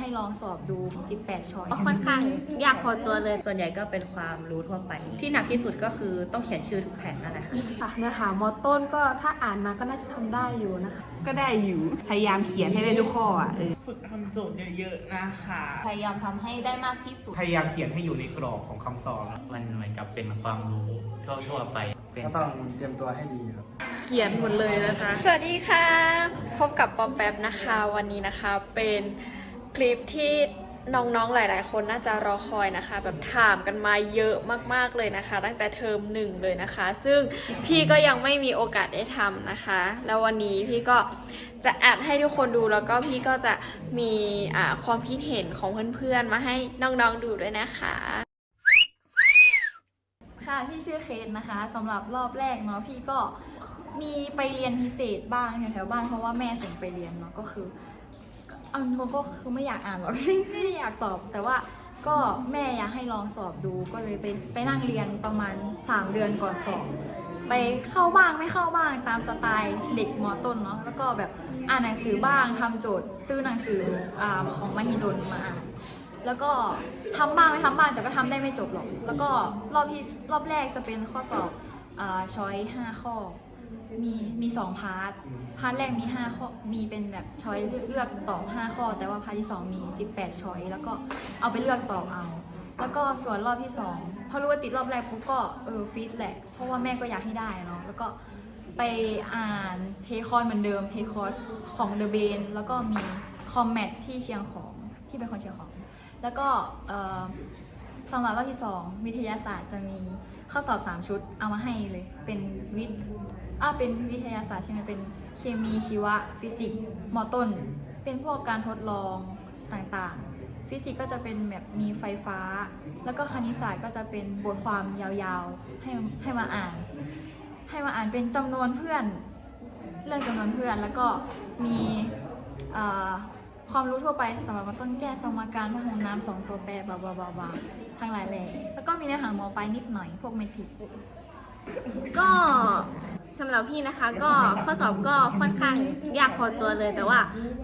ให้ลองสอบดู 18ช้อยค่อนข้างยากพอตัวเลย ส่วนใหญ่ก็เป็นความรู้ทั่วไป ที่หนักที่สุดก็คือต้องเขียนชื่อทุกแผ่นนั่นแหละค่ะค่ะเนื้อหามอต้นก็ถ้าอ่านมาก็น่าจะทำได้อยู่นะคะ ก็ได้อยู่ พยายามเขียนให้ได้ทุกข้ออะเออฝึกทำโจทย์เยอะๆนะคะ พยายามทำให้ได้มากที่สุด พยายามเขียนให้อยู่ในกรอบของคำตอบครับมันเหมือนกับเป็นความรู้ทั่วๆไปเป็นก็ต้องเตรียมตัวให้ดีครับ เขียนหมดเลยนะคะ สวัสดีค่ะ พบกับปอมแป๊บนะคะ วันนี้นะคะเป็น คลิปที่น้องๆ หลาย ๆ คนน่าจะรอคอยนะคะ แบบถามกันมาเยอะมากๆเลยนะคะ ตั้งแต่เทอมหนึ่งเลยนะคะ ซึ่งพี่ก็ยังไม่มีโอกาสได้ทำนะคะ แล้ววันนี้พี่ก็จะอัดให้ทุกคนดูแล้วก็พี่ก็จะมีความคิดเห็นของเพื่อนๆ มาให้น้องๆ ดูด้วยนะคะ ค่ะพี่ชื่อเคสนะคะสำหรับรอบแรกเนาะพี่ก็มีไปเรียนพิเศษบ้างแถวๆบ้านเพราะว่าแม่ส่งไปเรียนเนาะก็คือ เอาจริงๆก็คือไม่อยากอ่านหรอก ไม่ได้อยากสอบ แต่ว่าก็แม่อยากให้ลองสอบดูก็เลยไปไปนั่งเรียนประมาณ 3 เดือนก่อนสอบ ไปเข้าบ้างไม่เข้าบ้างตามสไตล์เด็กมอต้นเนาะแล้วก็แบบอ่านหนังสือบ้างทำโจทย์ ซื้อหนังสืออาของมหิดลมาอ่านแล้วก็ทำบ้างไม่ทำบ้างแต่ก็ทำได้ไม่จบหรอก แล้วก็รอบที่รอบแรกจะเป็นข้อสอบอาช้อยห้าข้อ มีมีสองพาร์ท พาร์ทแรกมีห้าข้อ มีเป็นแบบช้อยเลือกตอบห้าข้อ แต่ว่าพาร์ทที่สองมีสิบแปดช้อยแล้วก็เอาไปเลือกตอบเอา แล้วก็ส่วนรอบที่สองพอรู้ว่าติดรอบแรกปุ๊บก็เออฟิตแหละ เพราะว่าแม่ก็อยากให้ได้เนาะ แล้วก็ไปอ่านเทคอนเหมือนเดิม เทคอร์ของเดอะเบน แล้วก็มีคอมแมทที่เชียงของที่เป็นคนเชียงของ แล้วก็เอ่อสำหรับรอบที่สองวิทยาศาสตร์จะมีข้อสอบ 3 ชุดเอามาให้เลย เป็นวิทย์ อาเป็นวิทยาศาสตร์ใช่ไหมเป็นเคมีชีวะ ฟิสิกส์มอต้น เป็นพวกการทดลองต่างๆ ฟิสิกส์ก็จะเป็นแบบมีไฟฟ้า แล้วก็คณิตศาสตร์ก็จะเป็นบทความยาวๆ ให้ให้มาอ่าน ให้มาอ่านเป็นจำนวนเพื่อน เรื่องจำนวนเพื่อน แล้วก็มีความรู้ทั่วไปสำหรับต้นแก้สมการพหุน้ำสองตัวแปรบาบาบาบาทั้งหลายแหล่แล้วก็มีเนื้อหามอปลายนิดหน่อยพวกเมทริกก็ สำหรับพี่นะคะ ก็ข้อสอบก็ค่อนข้างยากพอตัวเลย แต่ว่า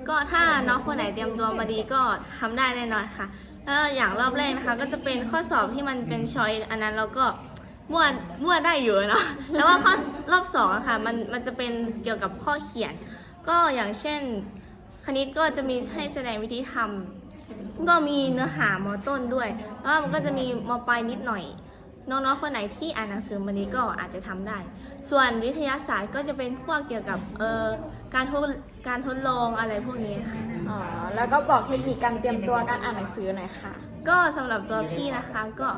ก็ถ้าน้องคนไหนเตรียมตัวมาดีก็ทำได้แน่นอนค่ะแล้วอย่างรอบแรกนะคะ ก็จะเป็นข้อสอบที่มันเป็นชอยอันนั้นเราก็มั่วมั่วได้อยู่เนาะแต่ว่าข้อรอบสองะค่ะ มันมันจะเป็นเกี่ยวกับข้อเขียน ก็อย่างเช่น คณิตก็จะมีให้แสดงวิธีทำก็มีเนื้อหามอต้นด้วยแล้วมันก็จะมีมปลายนิดหน่อย น้องๆคนไหนที่อ่านหนังสือมานี้ก็อาจจะทำได้ ส่วนวิทยาศาสตร์ก็จะเป็นพวกเกี่ยวกับเอ่อการทดการทดลองอะไรพวกนี้ค่ะอ๋อแล้วก็บอกเทคนิคการเตรียมตัวการอ่านหนังสือหน่อยค่ะ ก็สำหรับตัวพี่นะคะก็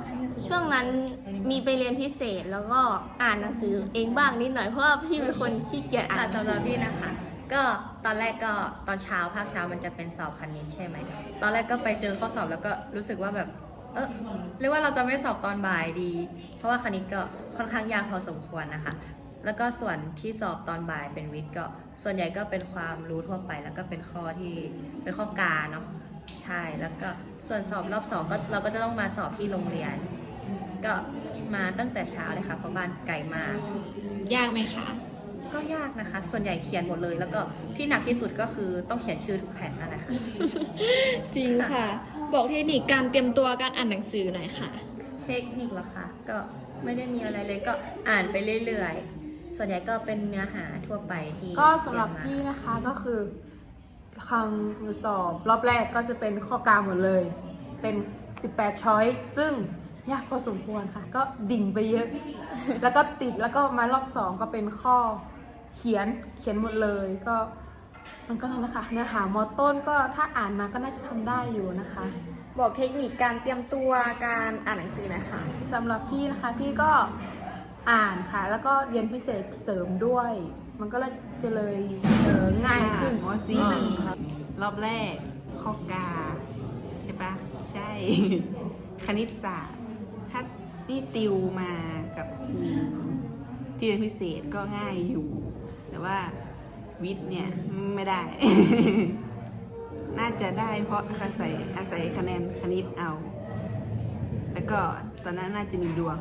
ช่วงนั้นมีไปเรียนพิเศษแล้วก็อ่านหนังสือเองบ้างนิดหน่อยเพราะว่าพี่เป็นคนขี้เกียจอ่าค่ะนสำหรับพี่นะคะก็ตอนแรกก็ตอนเช้าภาคเช้ามันจะเป็นสอบคณิตใช่ไหม ตอนแรกก็ไปเจอข้อสอบแล้วก็รู้สึกว่าแบบเออหรือว่าเราจะไม่สอบตอนบ่ายดี เพราะว่าคณิตก็ค่อนข้างยากพอสมควรนะคะ แล้วก็ส่วนที่สอบตอนบ่ายเป็นวิทย์ก็ ส่วนใหญ่ก็เป็นความรู้ทั่วไป แล้วก็เป็นข้อที่เป็นข้อกาเนาะใช่แล้วก็ส่วนสอบรอบสองก็เราก็จะต้องมาสอบที่โรงเรียน ก็มาตั้งแต่เช้าเลยค่ะเพราะบ้านไกลมากยากไหมคะก็ยากนะคะ ส่วนใหญ่เขียนหมดเลย แล้วก็ที่หนักที่สุดก็คือต้องเขียนชื่อทุกแผ่นนั่นแหละค่ะ จริงค่ะ บอกเทคนิคการเตรียมตัวการอ่านหนังสือหน่อยค่ะ เทคนิคเหรอคะก็ไม่ได้มีอะไรเลยก็อ่านไปเรื่อยๆ ส่วนใหญ่ก็เป็นเนื้อหาทั่วไปที่ก็สำหรับเรียนมาพี่นะคะก็คือคำมือสอบรอบแรกก็จะเป็นข้อกลางหมดเลย เป็น 18 ช้อย ซึ่งยากพอสมควรค่ะ ก็ดิ่งไปเยอะ แล้วก็ติดแล้วก็มารอบสองก็เป็นข้อเขียนเขียนหมดเลยก็ มันก็นั่นนะคะเนื้อหามอต้นก็ถ้าอ่านมาก็น่าจะทำได้อยู่นะคะ บอกเทคนิคการเตรียมตัวการอ่านหนังสือหน่อยค่ะสำหรับพี่นะคะพี่ก็อ่านค่ะ แล้วก็เรียนพิเศษเสริมด้วย มันก็เลยจะเลยเออง่ายขึ้นมซีหนึ่งครับรอบแรกข้อกา ใช่ปะใช่ คณิตศาสตร์ ถ้านี่ติวมากับครูที่เรียนพิเศษก็ง่ายอยู่ แต่ว่า วิทย์เนี่ยไม่ได้ น่าจะได้เพราะอาศัยอาศัยคะแนนคณิตเอา แล้วก็ตอนนั้นน่าจะมีดวง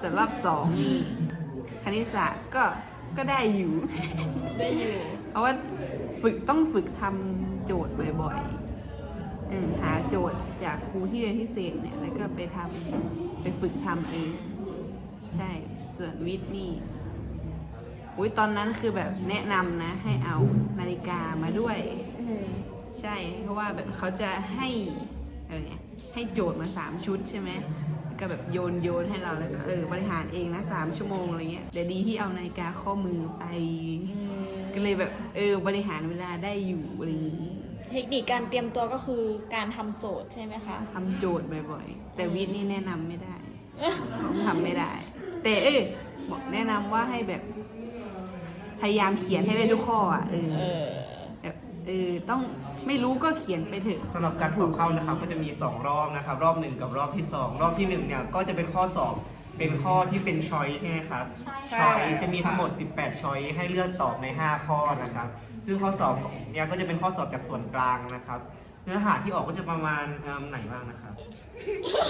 ส่วนรอบสองนี่คณิตศาสตร์ก็ก็ได้อยู่ ได้อยู่ เพราะว่าฝึกต้องฝึกทำโจทย์บ่อยๆหาโจทย์จากครูที่เรียนพิเศษเนี่ย แล้วก็ไปทำไปฝึกทำเอง ใช่ ส่วนวิทย์นี่ อุ้ยตอนนั้นคือแบบแนะนำนะ ให้เอานาฬิกามาด้วยใช่ เพราะว่าแบบเขาจะให้อะไรเนี่ยให้โจทย์มาสามชุดใช่ไหมแล้วก็แบบโยนโยนให้เราแล้วก็เออบริหารเองนะสามชั่วโมงอะไรเงี้ยแต่ดีที่เอานาฬิกาข้อมือไป ก็เลยแบบเออบริหารเวลาได้อยู่อะไรอย่างงี้เทคนิคการเตรียมตัวก็คือการทำโจทย์ใช่ไหมคะ ทำโจทย์บ่อยๆ แต่วิทย์นี่แนะนำไม่ได้ผมทำไม่ได้ แต่เออบอกแนะนำว่าให้แบบ พยายามเขียนให้ได้ทุกข้ออะเออเออ แบบเออต้องไม่รู้ก็เขียนไปเถอะสำหรับการสอบเข้านะครับก็จะมี 2 รอบนะครับ รอบหนึ่งกับรอบที่ 2 รอบที่ 1 เนี่ยก็จะเป็นข้อสอบเป็นข้อที่เป็นชอยใช่ไหมครับใช่ชอยจะมีทั้งหมด 18ชอยให้เลือกตอบใน 5 ข้อนะครับ ซึ่งข้อสอบเนี่ยก็จะเป็นข้อสอบจากส่วนกลางนะครับ เนื้อหาที่ออกก็จะประมาณเอิ่มไหนบ้างนะครับ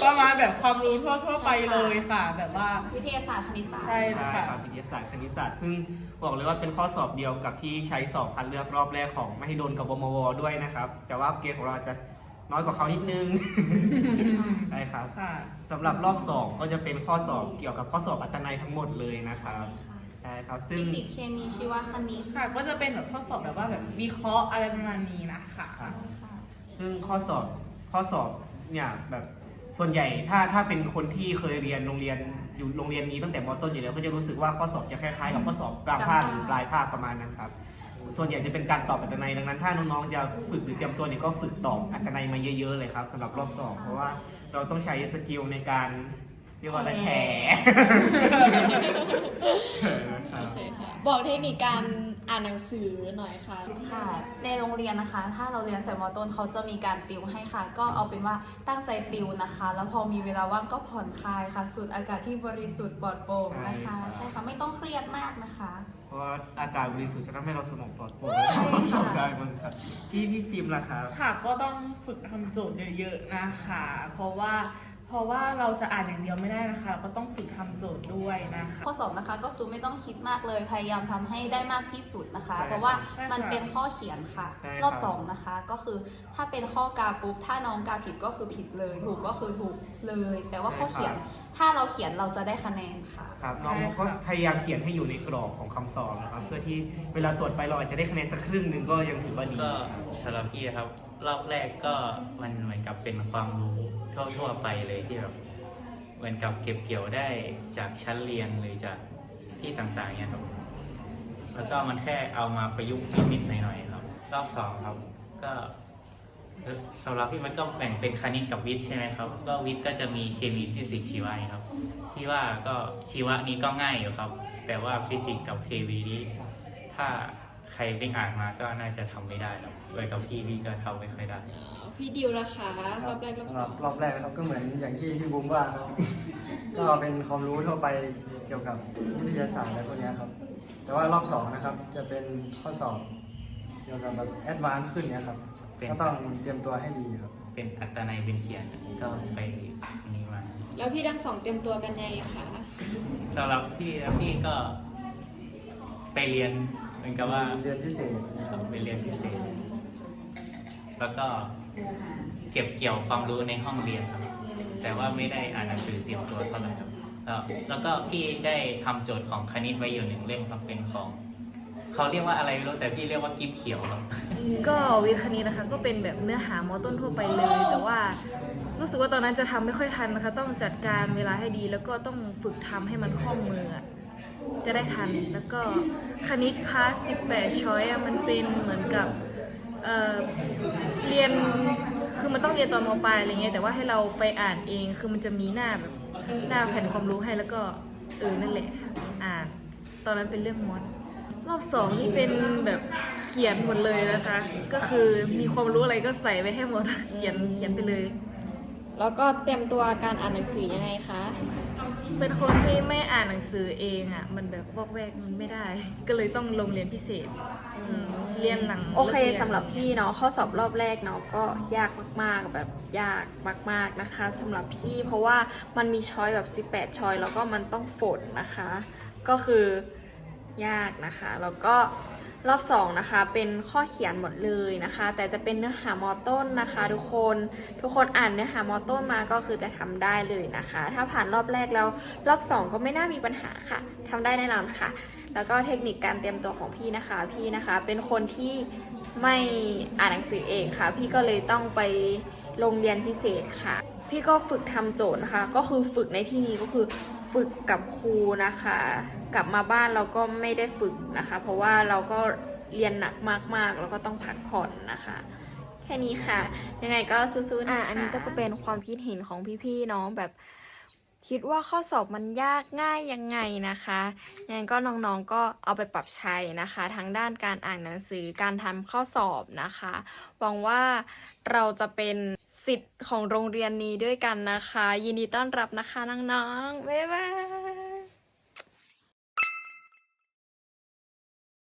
ประมาณแบบความรู้ทั่วๆไปเลยค่ะ แบบว่า วิทยาศาสตร์คณิตศาสตร์ ใช่ใช่ค่ะ ครับวิทยาศาสตร์คณิตศาสตร์ซึ่งบอกเลยว่าเป็นข้อสอบเดียวกับที่ใช้สอบคัดเลือกรอบแรกของมหิดลกับบมวด้วยนะครับ แต่ว่าเกรดของเราอาจจะน้อยกว่าเขานิดนึง ใช่ครับค่ะ สำหรับรอบสองก็จะเป็นข้อสอบเกี่ยวกับข้อสอบอัตนัยทั้งหมดเลยนะครับใช่ครับซึ่งฟิสิกส์เคมีชีวคณิตค่ะ ก็จะเป็นแบบข้อสอบแบบว่าแบบวิเคราะห์อะไรประมาณนี้นะคะครับ ซึ่งข้อสอบข้อสอบเนี่ยแบบส่วนใหญ่ถ้าถ้าเป็นคนที่เคยเรียนโรงเรียนอยู่โรงเรียนนี้ตั้งแต่มต้นอยู่แล้วก็จะรู้สึกว่าข้อสอบจะคล้ายๆกับข้อสอบกลางภาคหรือปลายภาคประมาณนั้นครับ ส่วนใหญ่จะเป็นการตอบอัตนัยดังนั้น ถ้าน้องๆจะฝึกหรือเตรียมตัวเนี่ยก็ฝึกตอบอัตนัยมาเยอะๆเลยครับสำหรับรอบสอบเพราะว่าเราต้องใช้สกิลในการเรียกว่าอะไรแถครับโอเคค่ะบอกเทคนิคการ อ่านหนังสือหน่อยค่ะ ค่ะ ในโรงเรียนนะคะ ถ้าเราเรียนแต่มต้นเขาจะมีการติวให้ค่ะ ก็เอาเป็นว่าตั้งใจติวนะคะ แล้วพอมีเวลาว่างก็ผ่อนคลายค่ะ สูดอากาศที่บริสุทธิ์ปลอดโปร่งนะคะ ใช่ครับใช่ค่ะ ไม่ต้องเครียดมากนะคะ เพราะว่าอากาศบริสุทธิ์จะทำให้เราสมองปลอดโปร่งและข้อสอบได้มั้งครับพี่พี่ฟิล์มล่ะครับ ค่ะก็ต้องฝึกทำโจทย์เยอะๆนะคะ เพราะว่า เพราะว่าเราจะอ่านอย่างเดียวไม่ได้นะคะ เราก็ต้องฝึกทำโจทย์ด้วยนะคะ ข้อสอบนะคะก็คือไม่ต้องคิดมากเลย พยายามทำให้ได้มากที่สุดนะคะ ใช่เพราะว่าใช่ค่ะมันเป็นข้อเขียนค่ะ ใช่ครับ รอบสองนะคะ ก็คือถ้าเป็นข้อกาปุ๊บถ้าน้องกาผิดก็คือผิดเลย ถูกก็คือถูกเลย แต่ว่าข้อเขียนถ้าเราเขียนเราจะได้คะแนนค่ะ ครับน้องก็พยายามเขียนให้อยู่ในกรอบของคำตอบนะครับ เพื่อที่เวลาตรวจไปเราอาจจะได้คะแนนสักครึ่งหนึ่งก็ยังถือว่าดี ก็สำหรับพี่นะครับ รอบแรกก็มันเหมือนกับเป็นความรู้ ทั่วๆไปเลยที่แบบเหมือนกับเก็บเกี่ยวได้จากชั้นเรียนหรือจากที่ต่างๆเนี่ยครับ แล้วก็มันแค่เอามาประยุกต์นิดๆหน่อยๆครับรอบสองครับ ก็สำหรับพี่มันก็แบ่งเป็นคณิตกับวิทย์ใช่ไหมครับ ก็วิทย์ก็จะมีเคมีฟิสิกส์ชีวะครับ ที่ว่าก็ชีวะนี้ก็ง่ายอยู่ครับ แต่ว่าฟิสิกส์กับเคมีนี้ถ้า ใครไปอ่านมาก็น่าจะทำไม่ได้ครับโดยกับพี่พี่ก็ทำไม่ค่อยได้ พี่ดิวละคะรอบแรกรอบสำสหอรับงรอบแรกนะครับก็เหมือนอย่างที่พี่บูมว่าครับ ก็เป็นความรู้ทั่วไปเกี่ยวกับวิทยาศาสตร์อะไรพวกเนี้ยครับ แต่ว่ารอบสองนะครับจะเป็นข้อสอบเกี่ยวกับแบบแอดวานซ์ขึ้นเนี้ยครับเป็น ก็ต้องเตรียมตัวให้ดีครับ เป็นอัตนัยเป็นเขียนก็ไปนี้มา แล้วพี่ทั้งสองเตรียมตัวกันยังไงคะสำหรับพี่แล้วพี่ก็ไปเรียน เหมือนกับว่าเรียนพิเศษนะครับไปเรียนพิเศษ แล้วก็เก็บเกี่ยวความรู้ในห้องเรียนครับ แต่ว่าไม่ได้อ่านหนังสือเตรียมตัวเท่าไหร่ครับ แล้วแล้วก็พี่ได้ทำโจทย์ของคณิตไว้อยู่หนึ่งเล่มครับเป็นของเขาเรียกว่าอะไรไม่รู้แต่พี่เรียกว่ากิฟเขียวครับก็วิคณิตนะคะก็เป็นแบบเนื้อหามอต้นทั่วไปเลย แต่ว่ารู้สึกว่าตอนนั้นจะทำไม่ค่อยทันนะคะ ต้องจัดการเวลาให้ดี แล้วก็ต้องฝึกทำให้มันคล่องมือ จะได้ทัน แล้วก็คณิตพาร์ส18 ช้อยอะมันเป็นเหมือนกับเเรียนคือมันต้องเรียนตอนมปลายอะไรเงี้ยแต่ว่าให้เราไปอ่านเองคือมันจะมีหน้าแบบหน้าแผ่นความรู้ให้แล้วก็เออนั่นแหละอ่านตอนนั้นเป็นเรื่องมอดรอบสองนี่เป็นแบบเขียนหมดเลยนะคะ ก็คือมีความรู้อะไรก็ใส่ไว้ให้หมดเขียนเขียนไปเลย แล้วก็เตรียมตัวการอ่านหนังสือยังไงคะ เป็นคนที่ไม่อ่านหนังสือเองอะ มันแบบวอกแวกมันไม่ได้ ก็เลยต้องลงเรียนพิเศษเรียนหลังโอเคลิกรียน สำหรับพี่เนาะข้อสอบรอบแรกเนาะก็ยากมากๆแบบยากมาก ๆนะคะสำหรับพี่เพราะว่ามันมีช้อยแบบ 18 ช้อยแล้วก็มันต้องฝนนะคะ ก็คือยากนะคะ แล้วก็ รอบสองนะคะเป็นข้อเขียนหมดเลยนะคะ แต่จะเป็นเนื้อหามอต้นนะคะ ทุกคนทุกคนอ่านเนื้อหามอต้นมาก็คือจะทำได้เลยนะคะ ถ้าผ่านรอบแรกแล้วรอบสองก็ไม่น่ามีปัญหาค่ะทำได้แน่นอนค่ะ แล้วก็เทคนิคการเตรียมตัวของพี่นะคะพี่นะคะ เป็นคนที่ไม่อ่านหนังสือเองค่ะ พี่ก็เลยต้องไปโรงเรียนพิเศษค่ะ พี่ก็ฝึกทำโจทย์นะคะ ก็คือฝึกในที่นี้ก็คือฝึกกับครูนะคะ กลับมาบ้านเราก็ไม่ได้ฝึกนะคะ เพราะว่าเราก็เรียนหนักมากๆ แล้วก็ต้องพักผ่อนนะคะ แค่นี้ค่ะ ยังไงก็สู้ๆนะคะอะอันนี้ก็จะเป็นความคิดเห็นของพี่ๆน้องแบบคิดว่าข้อสอบมันยากง่ายยังไงนะคะยังไงก็น้องๆก็เอาไปปรับใช้นะคะ ทั้งด้านการอ่านหนังสือการทำข้อสอบนะคะหวังว่าเราจะเป็นสิทธิ์ของโรงเรียนนี้ด้วยกันนะคะ ยินดีต้อนรับนะคะน้องๆบ๊ายบาย